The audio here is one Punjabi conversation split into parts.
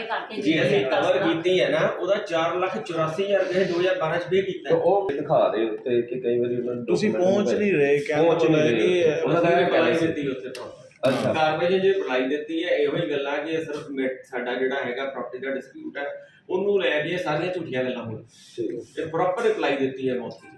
ਇਹ ਕਰਕੇ ਜੇ ਅਸੀਂ ਕਵਰ। ਕੀਤੀ ਹੈ ਨਾ ਉਹਦਾ 484000 ਰੁਪਏ 2012 ਚ ਪੇ ਕੀਤਾ ਤੇ ਹੈ। ਉਹ ਦਿਖਾ ਦੇ ਉੱਤੇ ਕਿ ਕਈ ਵਾਰੀ ਉਹਨਾਂ ਨੂੰ ਤੁਸੀਂ document ਪਹੁੰਚ ਨਹੀਂ ਰਹੇ ਪਹੁੰਚ ਕਹਿੰਦੇ ਨਹੀਂ ਰਹੇ। ਉਹਨਾਂ ਦਾ ਇਹ ਰਿਪਲਾਈ ਦਿੱਤੀ ਉੱਥੇ ਤੋਂ। ਅੱਛਾ। ਕਾਰਵਾਈ ਜੇ ਰਿਪਲਾਈ ਦਿੱਤੀ ਹੈ ਇਹੋ ਹੀ ਗੱਲਾਂ ਕਿ ਸਿਰਫ ਸਾਡਾ ਜਿਹੜਾ ਹੈਗਾ ਪ੍ਰਾਪਰਟੀ ਦਾ ਡਿਸਪਿਊਟ ਹੈ ਉਹਨੂੰ ਲੈ ਕੇ ਸਾਰੀਆਂ ਝੂਠੀਆਂ ਗੱਲਾਂ ਹੋਣ। ਤੇ ਪ੍ਰੋਪਰ ਰਿਪਲਾਈ ਦਿੱਤੀ ਹੈ ਮੋਸਟਲੀ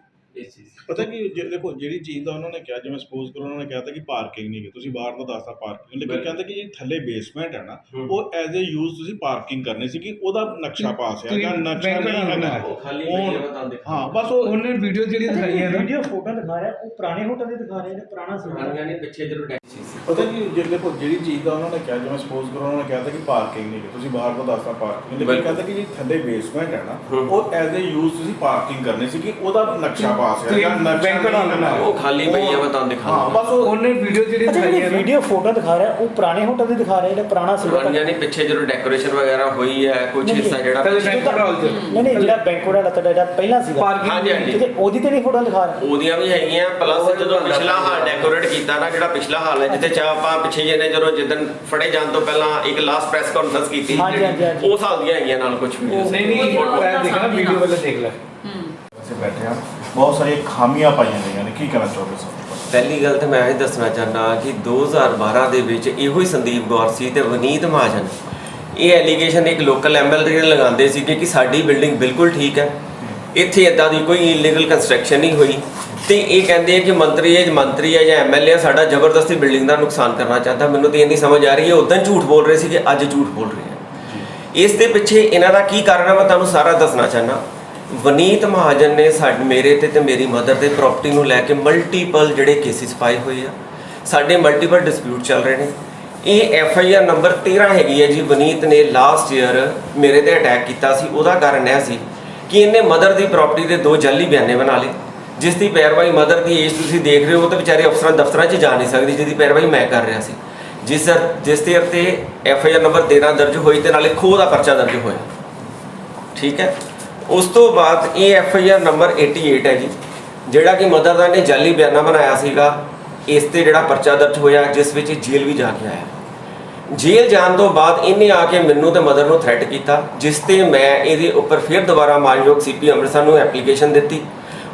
ਇਸ ਚੀਜ਼। ਦੀ। ਪਤਾ ਕੀ ਜੇ- ਦੇਖੋ ਜਿਹੜੀ ਚੀਜ਼ ਦਾ ਉਹਨਾਂ ਨੇ ਕਿਹਾ ਜਿਵੇਂ ਸਪੋਜ਼ ਕਰੋ ਉਹਨਾਂ ਨੇ ਕਿਹਾ ਤਾਂ ਕਿ ਪਾਰਕਿੰਗ ਨਹੀਂ ਹੈ ਤੁਸੀਂ ਬਾਹਰ ਦਾ ਦੱਸਤਾ ਪਾਰਕਿੰਗ ਲੇਕਿਨ ਬਿਲਕੁਲ। ਕਹਿੰਦੇ ਕਿ ਜਿਹੜੀ ਥੱਲੇ ਬੇਸਮੈਂਟ ਹੈ ਨਾ ਹੂੰ। ਉਹ ਐਜ਼ ਅ ਯੂਜ਼ ਤੁਸੀਂ ਪਾਰਕਿੰਗ ਕਰਨੀ ਸੀ ਕਿ ਉਹਦਾ ਨਕਸ਼ਾ ਪਾਸ ਹੈ ਜਾਂ ਨਕਸ਼ਾ ਨਹੀਂ ਹੈਗਾ। ਉਹ ਖਾਲੀ ਪਈ ਹੈ ਮੈਂ ਤੁਹਾਨੂੰ ਦਿਖਾ ਹਾਂ ਬਸ ਉਹ ਉਹਨੇ ਵੀਡੀਓ ਜਿਹੜੀ ਦਿਖਾਈ ਹੈ ਨਾ। ਵੀਡੀਓ ਫੋਟੋ ਦਿਖਾ ਰਿਹਾ ਉਹ ਪੁਰਾਣੇ ਹੋਟਲ ਦੇ ਦਿਖਾ ਰਹੇ ਨੇ ਪੁਰਾਣਾ ਸੀ ਪੁਰਾਣੀਆਂ ਨੇ ਪਿੱਛੇ ਜਦੋਂ ਟੈਕਸੀ ਸੀ ਪਤਾ ਕੀ ਜੇ ਦੇਖੋ ਜਿਹੜੀ ਚੀਜ਼ ਦਾ ਉਹਨਾਂ ਨੇ ਕਿਹਾ ਜਿਵੇਂ ਸਪੋਜ਼ ਕਰੋ ਉਹਨਾਂ ਨੇ ਕਿਹਾ ਤਾਂ ਕਿ ਪਾਰਕਿੰਗ ਨਹੀਂ ਹੈ ਤੁਸੀਂ ਬਾਹਰ ਦਾ ਦੱਸਤਾ ਪਾਰਕਿੰਗ ਲੇਕਿਨ। ਕਹਿੰਦੇ ਕਿ ਜਿਹੜੀ ਥੱਲੇ ਬੇਸਮੈਂਟ ਹੈ ਨਾ। ਉਹ ਐਜ਼ ਅ ਯੂਜ਼ ਤੁਸੀਂ ਪਾਰਕਿੰਗ ਕਰਨੀ ਸੀ ਕਿ ਉਹਦਾ ਨਕਸ਼ਾ ਪਾਸ ਹੈ ਜਾਂ ਨਕਸ਼ਾ ਨਹੀਂ। ਉਹ ਖਾਲੀ ਪਈ ਹੈ ਮੈਂ ਤੁਹਾਨੂੰ ਦਿਖਾ ਹਾਂ ਬਸ ਉਹ ਉਹਨੇ ਵੀਡੀਓ ਜਿਹੜੀ ਦਿਖਾਈ ਹੈ ਜਿਹੜੀ ਵੀਡੀਓ ਫੋਟੋ ਦਿਖਾ ਰਿਹਾ ਉਹ ਪੁਰਾਣੇ ਹੋਟਲ ਦੇ ਦਿਖਾ ਰਹੇ ਨੇ ਪੁਰਾਣਾ ਸੀ ਪੁਰਾਣੀਆਂ ਨੇ ਪਿੱਛੇ ਜਦੋਂ ਡੈਕੋਰੇਸ਼ਨ ਵਗੈਰਾ ਹੋਈ ਹੈ ਕੁਝ ਨਹੀਂ, ਹਿੱਸਾ ਜਿਹੜਾ ਨਹੀਂ ਨਹੀਂ ਜਿਹੜਾ ਬੈਂਕੋਟ ਵਾਲਾ ਤੁਹਾਡਾ ਜਿਹੜਾ ਪਹਿਲਾਂ ਸੀਗਾ। ਪਾਰਕਿੰਗ ਹਾਂਜੀ, ਹਾਂਜੀ। ਤੇ ਉਹਦੀ ਤੇ ਨਹੀਂ ਫੋਟੋ ਦਿਖਾ ਰਿਹਾ? ਉਹਦੀਆਂ ਵੀ ਹੈਗੀਆਂ ਪਲੱਸ ਜਦੋਂ ਪਿਛਲਾ ਹਾਲ ਡੈਕੋਰੇਟ ਕੀਤਾ ਨਾ ਜਿਹੜਾ ਪਿਛਲਾ ਹਾਲ ਹੈ ਜਿੱਥੇ ਚਾ ਆਪਾਂ ਪਿੱਛੇ ਜਿਹੇ ਨੇ ਜਦੋਂ ਜਿੱਦਣ ਫੜੇ ਜਾਣ ਤੋਂ ਪਹਿਲਾਂ ਇੱਕ ਲਾਸਟ ਪ੍ਰੈਸ ਕਾਨਫਰੰਸ ਕੀਤੀ ਹਾਂਜੀ, ਹਾਂਜੀ, ਹਾਂਜੀ। ਉਸ ਹਾਲ ਦੀਆਂ ਹੈਗੀਆਂ ਨਾਲ ਕੁਝ ਵੀਡੀਓਜ਼ ਨਹੀਂ ਨਹੀਂ ਮੈਂ ਦੇਖਣਾ ਵੀਡੀਓ ਵਾਲਾ ਦੇਖ ਲੈ। ਹੂੰ। ਅਸੀਂ ਬੈਠੇ ਹਾਂ ਬਹੁਤ ਸਾਰੀਆਂ ਖਾਮੀਆਂ ਪਾਈਆਂ ਗਈਆਂ ਨੇ ਕੀ ਕਹਿਣਾ ਚਾਹੋਗੇ ਸਰ ਪਹਿਲੀ? ਗੱਲ ਤੇ ਮੈਂ ਇਹ ਦੱਸਣਾ ਚਾਹੁੰਦਾ ਕਿ 2012 ਦੇ ਵਿੱਚ ਇਹੋ ਹੀ ਸੰਦੀਪ ਗੌਰ ਸੀ ਤੇ ਵਨੀਤ ਮਹਾਜਨ। ਇਹ ਐਲੀਗੇਸ਼ਨ ਇੱਕ ਲੋਕਲ ਐਮਐਲਏ ਨੇ ਲਗਾਉਂਦੇ ਸੀ ਕਿ ਸਾਡੀ ਬਿਲਡਿੰਗ ਬਿਲਕੁਲ ਠੀਕ ਹੈ। ਇੱਥੇ ਇਦਾਂ ਦੀ ਕੋਈ ਇਲੀਗਲ ਕੰਸਟਰਕਸ਼ਨ ਨਹੀਂ ਹੋਈ। ਤੇ ਇਹ ਕਹਿੰਦੇ ਆ ਕਿ ਮੰਤਰੀ ਹੈ ਮੰਤਰੀ ਹੈ ਜਾਂ ਐਮਐਲਏ ਸਾਡਾ ਜ਼ਬਰਦਸਤੀ ਬਿਲਡਿੰਗ ਦਾ ਨੁਕਸਾਨ ਕਰਨਾ ਚਾਹਤਾ ਮੈਨੂੰ ਤੇ ਇਹ ਨਹੀਂ ਸਮਝ ਆ ਰਹੀ ਹੈ ਉਦੋਂ ਝੂਠ ਬੋਲ ਰਹੇ ਸੀ ਕਿ ਅੱਜ ਝੂਠ ਬੋਲ ਰਹੇ ਆ। ਇਸ ਦੇ ਪਿੱਛੇ ਇਹਨਾਂ ਦਾ ਕੀ ਕਾਰਨ ਹੈ ਮੈਂ ਤੁਹਾਨੂੰ ਸਾਰਾ ਦੱਸਣਾ ਚਾਹਨਾ ਵਨੀਤ ਮਹਾਜਨ ਨੇ ਸਾਡੇ ਮੇਰੇ ਤੇ ਤੇ ਮੇਰੀ ਮਦਰ ਦੇ ਪ੍ਰਾਪਰਟੀ ਨੂੰ ਲੈ ਕੇ ਮਲਟੀਪਲ ਜਿਹੜੇ ਕੇਸਿਸ ਪਾਏ ਹੋਏ ਆ। ਸਾਡੇ ਮਲਟੀਪਲ ਡਿਸਪਿਊਟ ਚੱਲ ਰਹੇ ਨੇ। ਇਹ ਐਫ ਆਈ ਆਰ ਨੰਬਰ 13 ਹੈਗੀ ਹੈ ਜੀ ਵਨੀਤ ਨੇ ਲਾਸਟ ਈਅਰ ਮੇਰੇ ਤੇ ਅਟੈਕ ਕੀਤਾ ਸੀ। ਉਹਦਾ ਕਾਰਨ ਇਹ ਸੀ ਕਿ ਇਹਨੇ ਮਦਰ ਦੀ ਪ੍ਰਾਪਰਟੀ ਦੇ ਦੋ ਜਾਲੀ ਬਿਆਨੇ ਬਣਾ ਲਏ। ਜਿਸ ਦੀ ਪੈਰਵਾਈ ਮਦਰ ਦੀ ਏਜ ਤੁਸੀਂ ਦੇਖ ਰਹੇ ਹੋ ਤਾਂ ਵਿਚਾਰੇ ਅਫਸਰਾਂ ਦਫ਼ਤਰਾਂ 'ਚ ਜਾ ਨਹੀਂ ਸਕਦੀ, ਜਿਹਦੀ ਪੈਰਵਾਈ ਮੈਂ ਕਰ ਰਿਹਾ ਸੀ। ਜਿਸ ਜਿਸ ਤੇ ਤੇ ਐਫ ਆਈ ਆਰ ਨੰਬਰ 13 ਦਰਜ ਹੋਈ ਤੇ ਨਾਲੇ ਖੋਹ ਦਾ ਪਰਚਾ ਦਰਜ ਹੋਇਆ। ਠੀਕ ਹੈ? ਉਸ ਤੋਂ ਬਾਅਦ ਇਹ ਐਫ ਆਈ ਆਰ ਨੰਬਰ 88 ਹੈ ਜੀ, ਜਿਹੜਾ ਕਿ ਮਦਰ ਦਾ ਨੇ ਜਾਲੀ ਬਿਆਨਾ ਬਣਾਇਆ ਸੀਗਾ, ਇਸ ਤੇ ਜਿਹੜਾ ਪਰਚਾ ਦਰਜ ਹੋਇਆ, ਜਿਸ ਵਿੱਚ ਜੇਲ੍ਹ ਵੀ ਜਾ ਕੇ ਆਇਆ। ਜੇਲ੍ਹ ਜਾਣ ਤੋਂ ਬਾਅਦ ਇਹਨੇ ਆ ਕੇ ਮੈਨੂੰ ਤੇ ਮਦਰ ਨੂੰ ਥ੍ਰੈਟ ਕੀਤਾ, ਜਿਸ ਤੇ ਮੈਂ ਇਹਦੇ ਉੱਪਰ ਫਿਰ ਦੁਬਾਰਾ ਮਾਨਯੋਗ ਸੀਪੀ ਅੰਮ੍ਰਿਤਸਰ ਨੂੰ ਐਪਲੀਕੇਸ਼ਨ ਦਿੱਤੀ।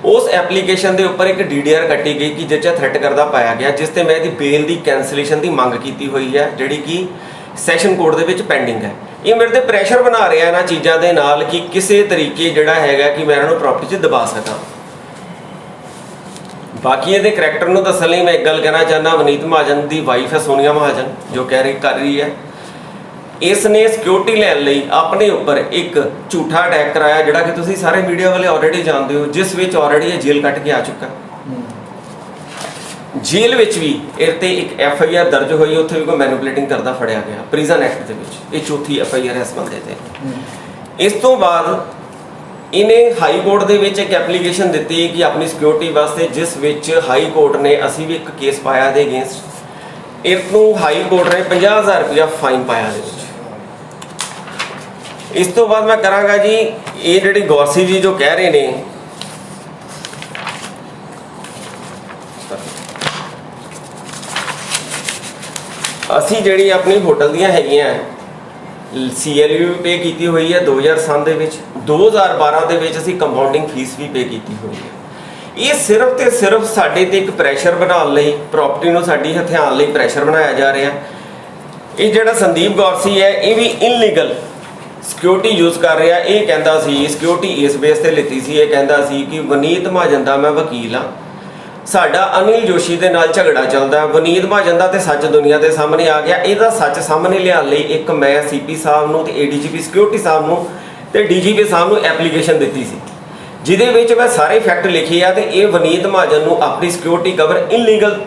ਉਸ ਐਪਲੀਕੇਸ਼ਨ ਦੇ ਉੱਪਰ ਇੱਕ ਡੀਡੀਆਰ ਕੱਟੀ ਗਈ ਕਿ ਜਿਸ 'ਚ ਥ੍ਰੈਟ ਕਰਦਾ ਪਾਇਆ ਗਿਆ, ਜਿਸ ਤੇ ਮੈਂ ਇਹਦੀ ਬੇਲ ਦੀ ਕੈਂਸਲੇਸ਼ਨ ਦੀ ਮੰਗ ਕੀਤੀ ਹੋਈ ਹੈ, ਜਿਹੜੀ ਕਿ ਸੈਸ਼ਨ ਕੋਰਟ ਦੇ ਵਿੱਚ ਪੈਂਡਿੰਗ ਹੈ। ਇਹ ਮੇਰੇ ਤੇ ਪ੍ਰੈਸ਼ਰ ਬਣਾ ਰਿਹਾ ਇਹਨਾਂ ਚੀਜ਼ਾਂ ਦੇ ਨਾਲ ਕਿ ਕਿਸੇ ਤਰੀਕੇ ਜਿਹੜਾ ਹੈਗਾ ਕਿ ਮੈਂ ਇਹਨਾਂ ਨੂੰ ਪ੍ਰਾਪਰਟੀ 'ਚ ਦਬਾ ਸਕਾਂ। ਬਾਕੀ ਇਹਦੇ ਕਰੈਕਟਰ ਨੂੰ ਦੱਸਣ ਲਈ ਮੈਂ ਇੱਕ ਗੱਲ ਕਹਿਣਾ ਚਾਹੁੰਦਾ, ਵਨੀਤ ਮਹਾਜਨ ਦੀ ਵਾਈਫ ਹੈ ਸੋਨੀਆ ਮਹਾਜਨ, ਜੋ ਕਹਿ ਰਹੀ ਕਰ ਰਹੀ ਹੈ। ਇਸ ਨੇ ਸਿਕਿਉਰਿਟੀ ਲੈਣ ਲਈ ਆਪਣੇ ਉੱਪਰ ਇੱਕ ਝੂਠਾ ਅਟੈਕ ਕਰਾਇਆ ਜਿਹੜਾ ਕਿ ਤੁਸੀਂ ਸਾਰੇ ਮੀਡੀਆ ਵਾਲੇ ਆਲਰੇਡੀ ਜਾਣਦੇ ਹੋ ਜਿਸ ਵਿੱਚ ਆਲਰੇਡੀ ਇਹ ਜੇਲ੍ਹ ਕੱਟ ਕੇ ਆ ਚੁੱਕਾ। ਜੇਲ੍ਹ ਵਿੱਚ ਵੀ ਇਹ ਤੇ ਇੱਕ ਐਫ ਆਈ ਆਰ ਦਰਜ ਹੋਈ ਉੱਥੇ ਵੀ ਕੋਈ ਮੈਨੂਪਲੇਟਿੰਗ ਕਰਦਾ ਫੜਿਆ ਗਿਆ ਪ੍ਰਿਜ਼ਨ ਐਕਟ ਦੇ ਵਿੱਚ। ਇਹ ਚੌਥੀ ਐਫ ਆਈ ਆਰ ਇਸ ਬੰਦੇ ਤੇ। ਇਸ ਤੋਂ ਬਾਅਦ ਇਹਨੇ ਹਾਈ ਕੋਰਟ ਦੇ ਵਿੱਚ ਇੱਕ ਐਪਲੀਕੇਸ਼ਨ ਦਿੱਤੀ ਕਿ ਆਪਣੀ ਸਿਕਿਉਰਿਟੀ ਵਾਸਤੇ ਜਿਸ ਵਿੱਚ ਹਾਈ ਕੋਰਟ ਨੇ ਅਸੀਂ ਵੀ ਇੱਕ ਕੇਸ ਪਾਇਆ ਦੇ ਅਗੇਂਸਟ ਇਸ ਨੂੰ ਹਾਈ ਕੋਰਟ ਨੇ 50000 ਰੁਪਇਆ ਫਾਈਨ ਪਾਇਆ ਦੇ ਇਸ ਤੋਂ ਬਾਅਦ ਮੈਂ ਕਰਾਂਗਾ ਜੀ, ਇਹ ਜਿਹੜੀ ਗੌਰਸੀ ਜੀ ਜੋ ਕਹਿ ਰਹੇ ਨੇ। ਅਸੀਂ ਜਿਹੜੀ ਆਪਣੀ ਹੋਟਲ ਦੀਆਂ ਹੈਗੀਆਂ, ਸੀਐਲਯੂ ਪੇ ਕੀਤੀ ਹੋਈ ਹੈ 2007 ਦੇ ਵਿੱਚ 2012 ਦੇ ਵਿੱਚ ਅਸੀਂ ਕੰਪਾਊਂਡਿੰਗ ਫੀਸ ਵੀ ਪੇ ਕੀਤੀ ਹੋਈ ਹੈ। ਇਹ ਸਿਰਫ ਤੇ ਸਿਰਫ ਸਾਡੇ ਤੇ ਇੱਕ ਪ੍ਰੈਸ਼ਰ ਬਣਾਉਣ ਲਈ ਪ੍ਰਾਪਰਟੀ ਨੂੰ ਸਾਡੀ ਹਥਿਆਣ ਲਈ ਪ੍ਰੈਸ਼ਰ ਬਣਾਇਆ ਜਾ ਰਿਹਾ। ਇਹ ਜਿਹੜਾ ਸੰਦੀਪ ਗੌਰਸੀ ਹੈ, ਇਹ ਵੀ ਇਨਲੀਗਲ ਸਿਕਿਉਰਿਟੀ ਯੂਜ਼ ਕਰ ਰਿਹਾ, ਇਹ ਕਹਿੰਦਾ ਸੀ, ਸਿਕਿਉਰਿਟੀ ਇਸ ਬੇਸ ਤੇ ਲਿੱਤੀ ਸੀ, ਇਹ ਕਹਿੰਦਾ ਸੀ ਕਿ ਵਨੀਤ ਮਹਾਜਨ ਦਾ ਮੈਂ ਵਕੀਲ ਹਾਂ। ਸਾਡਾ ਅਨਿਲ ਜੋਸ਼ੀ ਦੇ ਨਾਲ ਝਗੜਾ ਚੱਲਦਾ, ਵਨੀਤ ਮਹਾਜਨ ਦਾ ਤੇ ਸੱਚ ਦੁਨੀਆ ਦੇ ਸਾਹਮਣੇ ਆ ਗਿਆ। ਇਹਦਾ ਸੱਚ ਸਾਹਮਣੇ ਲਿਆਉਣ ਲਈ ਇੱਕ ਮੈਂ ਸੀਪੀ ਸਾਹਿਬ ਨੂੰ ਤੇ ਏਡੀਜੀਪੀ ਸਿਕਿਉਰਿਟੀ ਸਾਹਿਬ ਨੂੰ ਤੇ ਡੀਜੀਪੀ ਸਾਹਿਬ ਨੂੰ ਐਪਲੀਕੇਸ਼ਨ ਦਿੱਤੀ ਸੀ। ਜਿਹਦੇ ਵਿੱਚ ਮੈਂ ਸਾਰੇ ਫੈਕਟ ਲਿਖੇ ਆ ਤੇ ਇਹ ਵਨੀਤ ਮਹਾਜਨ ਨੂੰ ਆਪਣੀ ਸਿਕਿਉਰਿਟੀ ਕਵਰ ਇਨਲੀਗਲ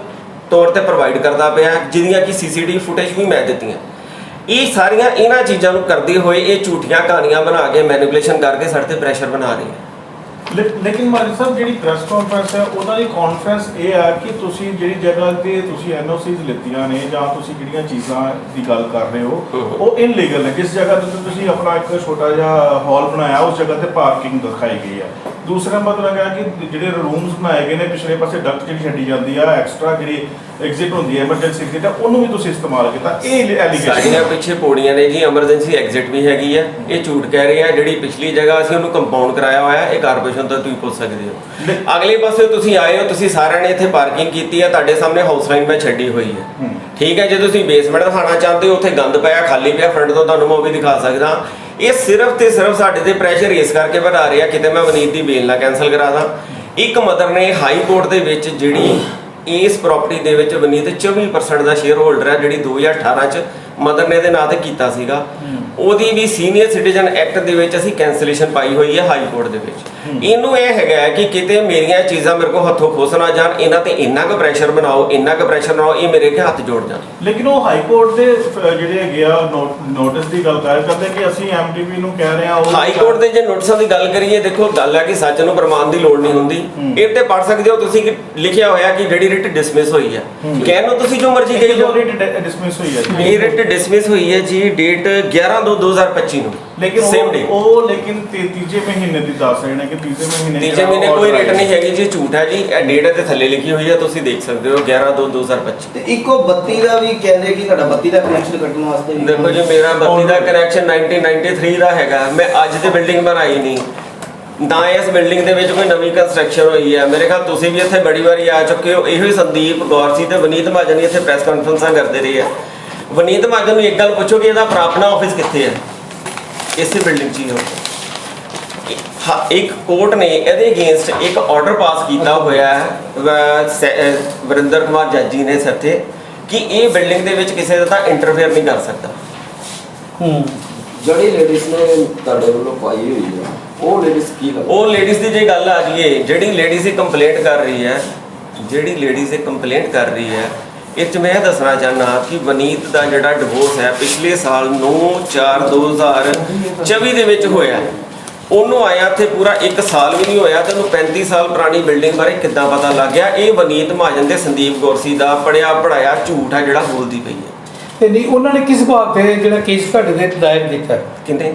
ਤੌਰ ਤੇ ਪ੍ਰੋਵਾਈਡ ਕਰਦਾ ਪਿਆ, ਜਿਹਦੀਆਂ ਕਿ ਸੀਸੀਟੀਵੀ ਫੁਟੇਜ ਵੀ ਮੈਂ ਦਿੱਤੀਆਂ। ਇਹ ਸਾਰੀਆਂ ਇਹਨਾਂ ਚੀਜ਼ਾਂ ਨੂੰ ਕਰਦੇ ਹੋਏ ਇਹ ਝੂਠੀਆਂ ਕਹਾਣੀਆਂ ਬਣਾ ਕੇ ਮੈਨੀਪੂਲੇਸ਼ਨ ਕਰਕੇ ਸਾਡੇ ਤੇ ਪ੍ਰੈਸ਼ਰ ਬਣਾ ਰਹੇ ਆ ਲੇਕਿਨ ਮਾਰੀ ਸਾਹਿਬ ਜਿਹੜੀ ਪ੍ਰੈਸ ਕਾਨਫਰੰਸ ਹੈ ਉਹਦਾ ਦੀ ਕਾਨਫਰੰਸ ਇਹ ਹੈ ਕਿ ਤੁਸੀਂ ਜਿਹੜੀ ਜਗ੍ਹਾ ਤੇ ਤੁਸੀਂ ਐਨਓਸੀਜ਼ ਲਿੱਤੀਆਂ ਨੇ ਜਾਂ ਤੁਸੀਂ ਜਿਹੜੀਆਂ ਚੀਜ਼ਾਂ ਦੀ ਗੱਲ ਕਰ ਰਹੇ ਹੋ। ਉਹ ਇਨਲੀਗਲ ਹੈ ਜਿਸ ਜਗ੍ਹਾ ਤੇ ਤੁਸੀਂ ਆਪਣਾ ਇੱਕ ਛੋਟਾ ਜਿਹਾ ਹਾਲ ਬਣਾਇਆ ਉਸ ਜਗ੍ਹਾ ਤੇ ਪਾਰਕਿੰਗ ਦਿਖਾਈ ਗਈ ਹੈ। ਦੂਸਰਾ ਮਤਲਬ ਹੈ ਕਿ ਜਿਹੜੇ ਰੂਮਸ ਬਣਾਏ ਗਏ ਨੇ ਪਿਛਲੇ ਪਾਸੇ ਡਕਟ ਜਿਹੜੀ ਛੱਡੀ ਜਾਂਦੀ ਆ ਐਕਸਟਰਾ ਜਿਹੜੀ ਐਗਜ਼ਿਟ ਹੁੰਦੀ ਹੈ ਐਮਰਜੈਂਸੀ ਐਗਜ਼ਿਟ ਉਹਨੂੰ ਵੀ ਤੁਸੀਂ ਇਸਤੇਮਾਲ ਕੀਤਾ। ਇਹ ਐਲੀਗੇਸ਼ਨ ਸਾਡੀਆਂ ਪਿੱਛੇ ਪੌੜੀਆਂ ਨੇ ਜੀ ਐਮਰਜੈਂਸੀ ਐਗਜ਼ਿਟ ਵੀ ਹੈਗੀ ਆ। ਇਹ ਝੂਠ ਕਹਿ ਰਹੇ ਆ ਜਿਹੜੀ ਪਿਛਲੀ ਜਗ੍ਹਾ ਅਸੀਂ ਉਹਨੂੰ ਕੰਪਾਊਂਡ ਕਰਾਇਆ ਹੋਇਆ ਇਹ ਕਾਰਪੋਰੇਸ਼ਨ ਤੋਂ ਤੁਸੀਂ ਪੁੱਛ ਸਕਦੇ ਹੋ। ਅਗਲੇ ਪਾਸੇ ਤੁਸੀਂ ਆਏ ਹੋ ਤੁਸੀਂ ਸਾਰਿਆਂ ਨੇ ਇੱਥੇ ਪਾਰਕਿੰਗ ਕੀਤੀ ਆ ਤੁਹਾਡੇ ਸਾਹਮਣੇ ਹਾਊਸ ਲਾਈਨ ਮੈਂ ਛੱਡੀ ਹੋਈ ਹੈ। ਠੀਕ ਹੈ ਜੇ ਤੁਸੀਂ ਬੇਸਮੈਂਟ ਦਿਖਾਣਾ ਚਾਹੁੰਦੇ ਹੋ ਉੱਥੇ ਗੰਦ ਪਿਆ ਖਾਲੀ ਪਿਆ ਫਰੰਟ ਤੋਂ ਤੁਹਾਨੂੰ ਮੈਂ ਉਹ ਵੀ ਦਿਖਾ ਸਕਦਾ। ਇਹ ਸਿਰਫ ਤੇ ਸਿਰਫ ਸਾਡੇ ਤੇ ਪ੍ਰੈਸ਼ਰ ਇਸ ਕਰਕੇ ਵਧਾ ਰਿਹਾ ਕਿਤੇ ਮੈਂ ਵਨੀਤ ਦੀ ਬੇਲ ਨਾ ਕੈਨਸਲ ਕਰਾ ਦਾਂ। ਇੱਕ ਮਦਰ ਨੇ ਹਾਈ ਕੋਰਟ ਦੇ ਵਿੱਚ ਜਿਹੜੀ ਇਸ ਪ੍ਰਾਪਰਟੀ ਦੇ ਵਿੱਚ ਵਨੀਤ 24% ਦਾ ਸ਼ੇਅਰ ਹੋਲਡਰ ਹੈ, ਜਿਹੜੀ 2018 ਚ ਮਦਰ ਨੇ ਦੇ ਨਾਂ ਤੇ ਕੀਤਾ ਸੀਗਾ। ਉਹਦੀ ਵੀ ਸੀਨੀਅਰ ਸਿਟੀਜ਼ਨ ਐਕਟ ਦੇ ਵਿੱਚ ਅਸੀਂ ਕੈਂਸਲੇਸ਼ਨ ਪਾਈ ਹੋਈ ਹੈ ਹਾਈ ਕੋਰਟ ਦੇ ਵਿੱਚ। ਇਹਨੂੰ ਇਹ ਹੈਗਾ ਹੈ ਕਿ ਕਿਤੇ ਮੇਰੀਆਂ ਚੀਜ਼ਾਂ ਮੇਰੇ ਕੋਲ ਹੱਥੋਂ ਖੁੱਸ ਨਾ ਜਾਣ ਇਹਨਾਂ ਤੇ ਇੰਨਾ ਕੁ ਪ੍ਰੈਸ਼ਰ ਬਣਾਓ ਇੰਨਾ ਕੁ ਪ੍ਰੈਸ਼ਰ ਬਣਾਓ ਇਹ ਮੇਰੇ ਕੇ ਹੱਥ ਜੋੜ ਜਾਣ। ਲੇਕਿਨ ਉਹ ਹਾਈ ਕੋਰਟ ਦੇ ਜਿਹੜੇ ਹੈਗੇ ਆ ਨੋਟਿਸ ਦੀ ਗੱਲ ਕਰ ਕਰਦੇ ਕਿ ਅਸੀਂ ਐਮਟੀਪੀ ਨੂੰ ਕਹਿ ਰਹੇ ਆ ਉਹ ਹਾਈ ਕੋਰਟ ਦੇ ਜੇ ਨੋਟਿਸਾਂ ਦੀ ਗੱਲ ਕਰੀਏ ਦੇਖੋ ਗੱਲ ਹੈ ਕਿ ਸੱਚ ਨੂੰ ਪ੍ਰਮਾਣ ਦੀ ਲੋੜ ਨਹੀਂ ਹੁੰਦੀ। ਇਹ ਤੇ ਪੜ ਸਕਦੇ ਹੋ ਤੁਸੀਂ ਕਿ ਲਿਖਿਆ ਹੋਇਆ ਕਿ ਜਿਹੜੀ ਰਿਟ ਡਿਸਮਿਸ ਹੋਈ ਹੈ। ਕਹਿਣ ਨੂੰ ਤੁਸੀਂ ਜੋ ਮਰਜ਼ੀ ਕਹੀ ਜਾਓ। ਡਿਸਮਿਸ ਹੋਈ ਹੈ ਜੀ। ਇਹ ਰਿਟ ਡਿਸਮਿਸ ਹੋਈ ਹੈ ਜੀ ਡੇਟ 11 ਦੋ 2025 ਨੂੰ। ਲੇਕਿਨ ਸੇਮ ਉਹ ਡੇ ਉਹ ਲੇਕਿਨ ਤੇ ਤੀਜੇ ਮਹੀਨੇ ਦੀ ਦੱਸ ਰਹੇ ਨੇ ਕਿ ਤੀਜੇ ਮਹੀਨੇ ਤੀਜੇ ਮਹੀਨੇ ਕੋਈ ਰਿਟ। ਨਹੀਂ ਹੈਗੀ ਜੀ ਝੂਠ ਹੈ ਜੀ ਇਹ ਡੇਟ ਇਹਦੇ ਥੱਲੇ ਲਿਖੀ ਹੋਈ ਹੈ ਤੁਸੀਂ ਦੇਖ ਸਕਦੇ ਹੋ 11 ਦੋ 2025 ਤੇ ਇੱਕੋ ਬੱਤੀ ਦਾ ਵੀ ਕਹਿੰਦੇ ਕਿ ਤੁਹਾਡਾ ਬੱਤੀ ਦਾ ਕਨੈਕਸ਼ਨ ਕੱਟਣ ਵਾਸਤੇ ਵੀ ਦੇਖੋ ਜੀ ਮੇਰਾ ਬੱਤੀ ਦਾ ਕਨੈਕਸ਼ਨ 1993 ਦਾ ਹੈਗਾ। ਮੈਂ ਅੱਜ ਤੇ ਬਿਲਡਿੰਗ ਬਣਾਈ ਨਹੀਂ। ਨਾ ਇਸ ਬਿਲਡਿੰਗ ਦੇ ਵਿੱਚ ਕੋਈ ਨਵੀਂ ਕੰਸਟਰਕਸ਼ਨ ਹੋਈ ਹੈ। ਮੇਰੇ ਖਿਆਲ ਤੁਸੀਂ ਵੀ ਇੱਥੇ ਬੜੀ ਵਾਰੀ ਆ ਚੁੱਕੇ ਹੋ। ਇਹੋ ਹੀ ਸੰਦੀਪ ਗੌਰ ਸੀ ਤੇ ਵਨੀਤ ਮਹਾਜਨ ਵੀ ਇੱਥੇ ਪ੍ਰੈਸ ਕਾਨਫਰੰਸਾਂ ਕਰਦੇ ਰਹੇ ਆ। ਵਨੀਤ ਮਹਾਜਨ ਨੂੰ ਇੱਕ ਗੱਲ ਪੁੱਛੋ ਕਿ ਇਹਦਾ ਆਪਣਾ ਆਫਿਸ ਕਿੱਥੇ ਹੈ? ਇਸੇ ਬਿਲਡਿੰਗ 'ਚ ਹੀ ਹੋ ਹਾਂ ਇੱਕ ਕੋਰਟ ਨੇ ਇਹਦੇ ਅਗੇਂਸਟ ਇੱਕ ਆਰਡਰ ਪਾਸ ਕੀਤਾ ਹੋਇਆ ਹੈ ਵਰਿੰਦਰ ਕੁਮਾਰ ਜੱਜ ਜੀ ਨੇ ਸੱਥੇ ਕਿ ਇਹ ਬਿਲਡਿੰਗ ਦੇ ਵਿੱਚ ਕਿਸੇ ਦਾ ਤਾਂ ਇੰਟਰਫੇਅਰ ਨਹੀਂ ਕਰ ਸਕਦਾ। ਹੂੰ। ਜਿਹੜੀ ਲੇਡੀਜ਼ ਨੇ ਤੁਹਾਡੇ ਵੱਲੋਂ ਪਾਈ ਹੋਈ ਹੈ ਉਹ ਲੇਡੀਜ਼ ਕੀ ਕਰ ਉਹ ਲੇਡੀਜ਼ ਦੀ ਜੇ ਗੱਲ ਆ ਜਾਈਏ ਜਿਹੜੀ ਲੇਡੀਜ਼ ਇਹ ਕੰਪਲੇਂਟ ਕਰ ਰਹੀ ਹੈ ਜਿਹੜੀ ਲੇਡੀਜ਼ ਇਹ ਕੰਪਲੇਂਟ ਕਰ ਰਹੀ ਹੈ ਇਹ 'ਚ ਮੈਂ ਦੱਸਣਾ ਚਾਹਨਾ ਕਿ ਵਨੀਤ ਦਾ ਜਿਹੜਾ ਡਿਵੋਰਸ ਹੈ ਪਿਛਲੇ ਸਾਲ 9 4 2024 ਦੇ ਵਿੱਚ ਹੋਇਆ। ਉਹਨੂੰ ਆਇਆ ਤੇ ਪੂਰਾ 1 ਸਾਲ ਵੀ ਨਹੀਂ ਹੋਇਆ ਤੇ ਉਹਨੂੰ 35 ਸਾਲ ਪੁਰਾਣੀ ਬਿਲਡਿੰਗ ਬਾਰੇ ਕਿੱਦਾਂ ਪਤਾ ਲੱਗ ਗਿਆ? ਇਹ ਵਨੀਤ ਮਹਾਜਨ ਦੇ ਸੰਦੀਪ ਗੌਰਸੀ ਦਾ ਪੜਿਆ ਪੜਾਇਆ ਝੂਠ ਹੈ ਜਿਹੜਾ ਬੋਲਦੀ ਪਈ ਹੈ। ਤੇ ਨਹੀਂ ਉਹਨਾਂ ਨੇ ਕਿਸ ਬਾਤ ਤੇ ਜਿਹੜਾ ਕੇਸ ਤੁਹਾਡੇ ਤੇ ਦਾਇਰ ਕੀਤਾ? ਕਿੰਨੇ?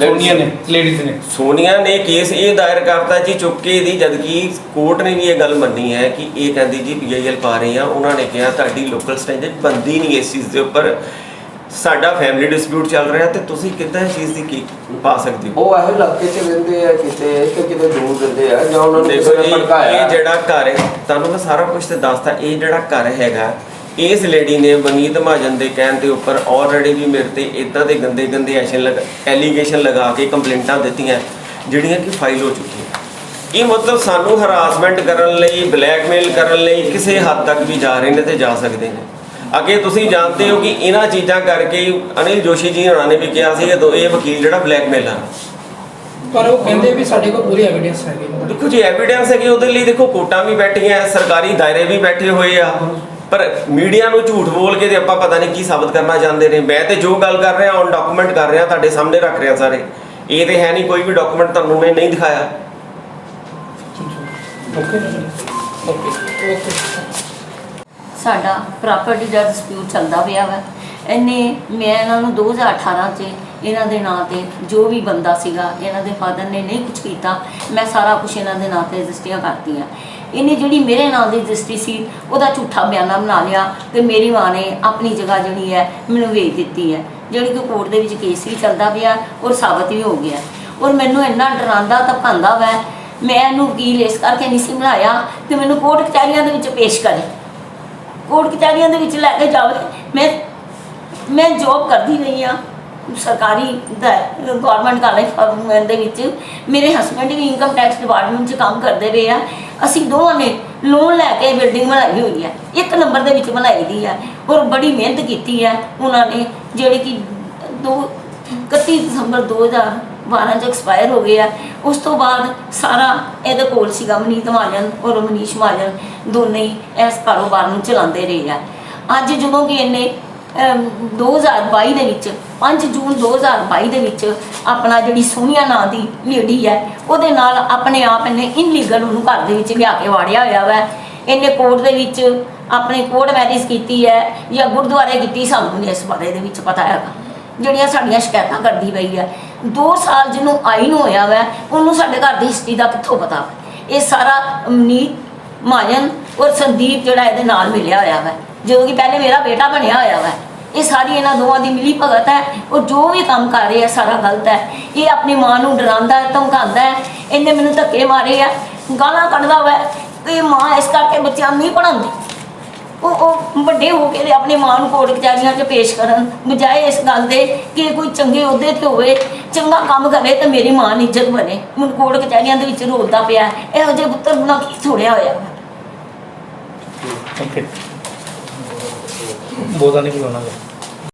ਸੋਨੀਆ ਨੇ ਲੇਡੀਜ਼ ਨੇ। ਸੋਨੀਆ ਨੇ ਕੇਸ ਇਹ ਦਾਇਰ ਕਰਤਾ ਜੀ ਚੁੱਕ ਇਹਦੀ ਜਦਕਿ ਕੋਰਟ ਨੇ ਵੀ ਇਹ ਗੱਲ ਮੰਨੀ ਹੈ ਕਿ ਇਹ ਕਹਿੰਦੀ ਜੀ ਪੀਆਈਐਲ ਪਾ ਰਹੇ ਆ ਉਹਨਾਂ ਨੇ ਕਿਹਾ ਤੁਹਾਡੀ ਲੋਕਲ ਸਟੈਂਡਰਡ ਬੰਦੀ ਨਹੀਂ ਇਸ ਚੀਜ਼ ਦੇ ਉੱਪਰ। ਸਾਡਾ ਫੈਮਿਲੀ ਡਿਸਪਿਊਟ ਚੱਲ ਰਿਹਾ ਤੇ ਤੁਸੀਂ ਕਿੱਦਾਂ ਇਸ ਚੀਜ਼ ਦੀ ਕੀ ਪਾ ਸਕਦੇ ਹੋ? ਉਹ ਇਹੋ ਇਲਾਕੇ 'ਚ ਰਹਿੰਦੇ ਆ ਕਿਤੇ ਕਿ ਕਿਤੇ ਦੂਰ ਰਹਿੰਦੇ ਆ ਜਾਂ ਉਹਨਾਂ ਨੂੰ ਦੇਖੋ ਕਿਸੇ ਜੀ ਨੇ ਭੜਕਾਇਆ। ਇਹ ਜਿਹੜਾ ਘਰ ਹੈ ਤੁਹਾਨੂੰ ਮੈਂ ਸਾਰਾ ਕੁਝ ਤੇ ਦੱਸਤਾ ਇਹ ਜਿਹੜਾ ਘਰ ਹੈਗਾ ਇਸ ਲੇਡੀ ਨੇ ਵਨੀਤ ਮਹਾਜਨ ਦੇ ਕਹਿਣ ਦੇ ਉੱਪਰ ਆਲਰੇਡੀ ਵੀ ਮੇਰੇ ਤੇ ਇਦਾਂ ਦੇ ਗੰਦੇ ਗੰਦੇ ਐਕਸ਼ਨ ਲਗਾ ਐਲੀਗੇਸ਼ਨ ਲਗਾ ਕੇ ਕੰਪਲੇਂਟਾਂ ਦਿੱਤੀਆਂ ਜਿਹੜੀਆਂ ਕਿ ਫਾਈਲ ਹੋ ਚੁੱਕੀਆਂ। ਇਹ ਮਤਲਬ ਸਾਨੂੰ ਹਰਾਸਮੈਂਟ ਕਰਨ ਲਈ ਬਲੈਕਮੇਲ ਕਰਨ ਲਈ ਕਿਸੇ ਹੱਦ ਤੱਕ ਵੀ ਜਾ ਰਹੇ ਨੇ ਤੇ ਜਾ ਸਕਦੇ ਨੇ। ਅੱਗੇ ਤੁਸੀਂ ਜਾਣਦੇ ਹੋ ਕਿ ਇਹਨਾਂ ਚੀਜ਼ਾਂ ਕਰਕੇ ਅਨਿਲ ਜੋਸ਼ੀ ਜੀ ਹੋਣਾ ਨੇ ਵੀ ਕਿਹਾ ਸੀ ਕਿ ਇਹ ਵਕੀਲ ਜਿਹੜਾ ਬਲੈਕਮੇਲਰ ਪਰ ਉਹ ਕਹਿੰਦੇ ਵੀ ਸਾਡੇ ਕੋਲ ਪੂਰੀ ਐਵੀਡੈਂਸ ਹੈਗੀ। ਦੇਖੋ ਜੀ ਐਵੀਡੈਂਸ ਹੈ ਕਿ ਉਹਦੇ ਲਈ ਦੇਖੋ ਕੋਰਟਾਂ ਵੀ ਬੈਠੀਆਂ ਸਰਕਾਰੀ ਦਾਇਰੇ ਵੀ ਬੈਠੇ ਹੋਏ ਆ। ਪਰ ਮੀਡੀਆ ਨੂੰ ਝੂਠ ਬੋਲ ਕੇ ਤੇ ਆਪਾਂ ਪਤਾ ਨਹੀਂ ਕੀ ਸਾਬਤ ਕਰਨਾ ਚਾਹੁੰਦੇ ਨੇ। ਮੈਂ ਤੇ ਜੋ ਗੱਲ ਕਰ ਰਿਹਾ ਔਨ ਡਾਕੂਮੈਂਟ ਕਰ ਰਿਹਾ ਤੁਹਾਡੇ ਸਾਹਮਣੇ ਰੱਖ ਰਿਹਾ ਸਾਰੇ। ਇਹ ਤੇ ਹੈ ਨਹੀਂ ਕੋਈ ਵੀ ਡਾਕੂਮੈਂਟ ਤੁਹਾਨੂੰ ਮੈਂ ਨਹੀਂ ਦਿਖਾਇਆ। ਓਕੇ ਓਕੇ ਸਾਡਾ ਪ੍ਰਾਪਰਟੀ ਦਾ ਡਿਸਪਿਊਟ ਚੱਲਦਾ ਪਿਆ ਵਾ। ਇਹਨੇ ਮੈਂ ਇਹਨਾਂ ਨੂੰ 2018 'ਚ ਇਹਨਾਂ ਦੇ ਨਾਂ ਤੇ ਜੋ ਵੀ ਬੰਦਾ ਸੀਗਾ ਇਹਨਾਂ ਦੇ ਫਾਦਰ ਨੇ ਨਹੀਂ ਕੁਝ ਕੀਤਾ। ਮੈਂ ਸਾਰਾ ਕੁਝ ਇਹਨਾਂ ਦੇ ਨਾਂ ਤੇ ਰਜਿਸਟਰੀਆਂ ਕਰਤੀਆਂ। ਇਹਨੇ ਜਿਹੜੀ ਮੇਰੇ ਨਾਂ ਦੀ ਦ੍ਰਿਸ਼ਟੀ ਸੀ, ਉਹਦਾ ਝੂਠਾ ਬਿਆਨਾ ਬਣਾ ਲਿਆ ਤੇ ਮੇਰੀ ਮਾਂ ਨੇ ਆਪਣੀ ਜਗ੍ਹਾ ਜਿਹੜੀ ਹੈ ਮੈਨੂੰ ਵੇਚ ਦਿੱਤੀ ਹੈ। ਜਿਹੜੀ ਕਿ ਕੋਰਟ ਦੇ ਵਿੱਚ ਕੇਸ ਵੀ ਚੱਲਦਾ ਪਿਆ ਔਰ ਸਾਬਤ ਵੀ ਹੋ ਗਿਆ। ਔਰ ਮੈਨੂੰ ਇੰਨਾ ਡਰਾਉਂਦਾ, ਧਮਕਾਉਂਦਾ ਵੈ, ਮੈਂ ਇਹਨੂੰ ਵਕੀਲ ਇਸ ਕਰਕੇ ਨਹੀਂ ਸੀ ਬਣਾਇਆ ਕਿ ਮੈਨੂੰ ਕੋਰਟ ਕਚਹਿਰੀਆਂ ਦੇ ਵਿੱਚ ਪੇਸ਼ ਕਰੇ। ਕੋਰਟ ਕਚਹਿਰੀਆਂ ਦੇ ਵਿੱਚ ਲੈ ਕੇ ਜਾਵੇ। ਮੈਂ ਮੈਂ ਜੋਬ ਕਰਦੀ ਰਹੀ ਆ ਸਰਕਾਰੀ ਦਾ ਗਵਰਨਮੈਂਟ ਕਾਲਜ ਦੇ ਵਿੱਚ। ਮੇਰੇ ਹਸਬੰਡ ਵੀ ਇਨਕਮ ਟੈਕਸ ਡਿਪਾਰਟਮੈਂਟ 'ਚ ਕੰਮ ਕਰਦੇ ਰਹੇ ਆ। ਅਸੀਂ ਦੋਵਾਂ ਨੇ ਲੋਨ ਲੈ ਕੇ ਬਿਲਡਿੰਗ ਬਣਾਈ ਹੋਈ ਹੈ ਇੱਕ ਨੰਬਰ ਦੇ ਵਿੱਚ ਬਣਾਈ ਦੀ ਹੈ ਔਰ ਬੜੀ ਮਿਹਨਤ ਕੀਤੀ ਹੈ ਉਹਨਾਂ ਨੇ, ਜਿਹੜੇ ਕਿ ਦੋ 31 ਦਸੰਬਰ 2012 ਚ ਐਕਸਪਾਇਰ ਹੋ ਗਿਆ ਉਸ ਤੋਂ ਬਾਅਦ ਸਾਰਾ ਇਹਦੇ ਕੋਲ ਸੀਗਾ ਮਨੀਤ ਮਹਾਜਨ ਔਰ ਮਨੀਸ਼ ਮਹਾਜਨ। ਦੋਨੇ ਹੀ ਇਸ ਕਾਰੋਬਾਰ ਨੂੰ ਚਲਾਉਂਦੇ ਰਹੇ ਆ। ਅੱਜ ਜਦੋਂ ਕਿ ਇਹਨੇ ਅਮ, 2022 ਦੇ ਵਿੱਚ 5 ਜੂਨ 2022 ਦੇ ਵਿੱਚ ਆਪਣਾ ਜਿਹੜੀ ਸੋਨੀਆ ਨਾਂ ਦੀ ਲੇਡੀ ਹੈ ਉਹਦੇ ਨਾਲ ਆਪਣੇ ਆਪ ਇਹਨੇ ਇਨਲੀਗਲ ਉਹਨੂੰ ਘਰ ਦੇ ਵਿੱਚ ਲਿਆ ਕੇ ਵਾੜਿਆ ਹੋਇਆ ਵਾ। ਇਹਨੇ ਕੋਰਟ ਦੇ ਵਿੱਚ ਆਪਣੇ ਕੋਰਟ ਮੈਰਿਜ ਕੀਤੀ ਹੈ ਜਾਂ ਗੁਰਦੁਆਰੇ ਕੀਤੀ ਸਾਨੂੰ ਨਹੀਂ ਇਸ ਬਾਰੇ ਦੇ ਵਿੱਚ ਪਤਾ ਹੈਗਾ। ਜਿਹੜੀਆਂ ਸਾਡੀਆਂ ਸ਼ਿਕਾਇਤਾਂ ਕਰਦੀ ਪਈ ਹੈ। 2 ਸਾਲ ਜਿਹਨੂੰ ਆਈ ਨੂੰ ਹੋਇਆ ਵੈ ਉਹਨੂੰ ਸਾਡੇ ਘਰ ਦੀ ਹਿਸਟਰੀ ਦਾ ਕਿੱਥੋਂ ਪਤਾ? ਇਹ ਸਾਰਾ ਅਮਨੀਤ ਮਾਜਨ ਔਰ ਸੰਦੀਪ ਜਿਹੜਾ ਇਹਦੇ ਨਾਲ ਮਿਲਿਆ ਹੋਇਆ ਵੈ। ਜਦੋਂ ਕਿ ਪਹਿਲੇ ਮੇਰਾ ਬੇਟਾ ਬਣਿਆ ਹੋਇਆ ਵਾ। ਇਹ ਸਾਰੀ ਇਹਨਾਂ ਦੋਵਾਂ ਦੀ ਮਿਲੀ ਭਗਤ ਹੈ। ਉਹ ਜੋ ਵੀ ਕੰਮ ਕਰ ਰਹੇ ਸਾਰਾ ਗਲਤ ਹੈ। ਇਹ ਆਪਣੀ ਮਾਂ ਨੂੰ ਡਰਾਉਂਦਾ ਹੈ, ਧਮਕਾਉਂਦਾ ਹੈ। ਇਹਨੇ ਮੈਨੂੰ ਧੱਕੇ ਮਾਰੇ ਆ। ਗਾਲਾਂ ਕੱਢਦਾ ਵਾ। ਇਹ ਮਾਂ ਇਸ ਕਰਕੇ ਬੱਚਿਆਂ ਨੂੰ ਨਹੀਂ ਪੜਾਉਂਦੀ ਉਹ ਉਹ ਵੱਡੇ ਹੋ ਕੇ ਆਪਣੀ ਮਾਂ ਨੂੰ ਕੋਰਟ ਕਚਹਿਰੀਆਂ 'ਚ ਪੇਸ਼ ਕਰਨ ਬਜਾਏ ਇਸ ਗੱਲ ਦੇ ਕਿ ਕੋਈ ਚੰਗੇ ਅਹੁਦੇ ਤੇ ਹੋਵੇ, ਚੰਗਾ ਕੰਮ ਕਰੇ ਤੇ ਮੇਰੀ ਮਾਂ ਦੀ ਇੱਜ਼ਤ ਬਣੇ। ਮੈਨੂੰ ਕੋਰਟ ਕਚਹਿਰੀਆਂ ਦੇ ਵਿੱਚ ਰੋਲਦਾ ਪਿਆ। ਇਹੋ ਜਿਹੇ ਪੁੱਤਰ ਬਣਾ ਕੀ ਛੋੜਿਆ ਹੋਇਆ। ਵਾ। ਓਕੇ ਬੋਲਦਾ ਨਹੀਂ ਕੋਈ ਉਹਨਾਂ